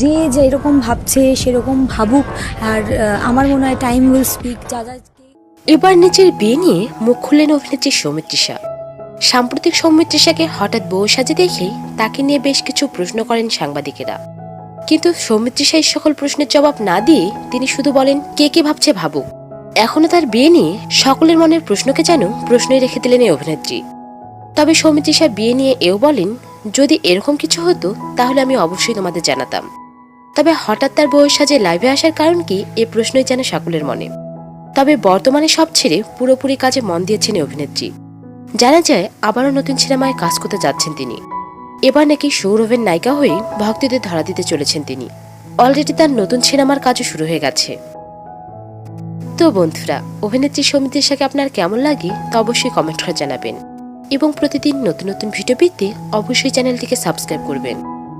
যে যেরকম ভাবছে, সেরকম ভাবুক। আর আমার মনে হয় টাইম উইল স্পিক যা যা এবার নিজের বিয়ে নিয়ে মুখ খুললেন অভিনেত্রী সৌমিত্রিষা। সাম্প্রতিক সৌমিত্রিষাকে হঠাৎ বউ সাজে দেখেই তাকে নিয়ে বেশ কিছু প্রশ্ন করেন সাংবাদিকেরা। কিন্তু সৌমিত্রিষা এই সকল প্রশ্নের জবাব না দিয়ে তিনি শুধু বলেন, কে কে ভাবছে ভাবুক? এখনও তার বিয়ে নিয়ে সকলের মনের প্রশ্নকে যেন প্রশ্নই রেখে দিলেন এই অভিনেত্রী। তবে সৌমিত্রিষা বিয়ে নিয়ে এও বলেন, যদি এরকম কিছু হতো, তাহলে আমি অবশ্যই তোমাদের জানাতাম। তবে হঠাৎ তার বউয়ের সাজে লাইভে আসার কারণ কি, এ প্রশ্নই যেন সকলের মনে। তবে বর্তমানে সব ছেড়ে পুরোপুরি কাজে মন দিয়েছেন অভিনেত্রী। জানা যায়, আবারও নতুন সিনেমায় কাজ করতে যাচ্ছেন তিনি। এবার নাকি সৌরভের নায়িকা হয়ে ভক্তদের ধরা দিতে চলেছেন তিনি। অলরেডি তার নতুন সিনেমার কাজও শুরু হয়ে গেছে। তো বন্ধুরা, অভিনেত্রী সমিতির সাথে আপনার কেমন লাগে তা অবশ্যই কমেন্ট করে জানাবেন। এবং প্রতিদিন নতুন নতুন ভিডিও পেতে অবশ্যই চ্যানেলটিকে সাবস্ক্রাইব করবেন।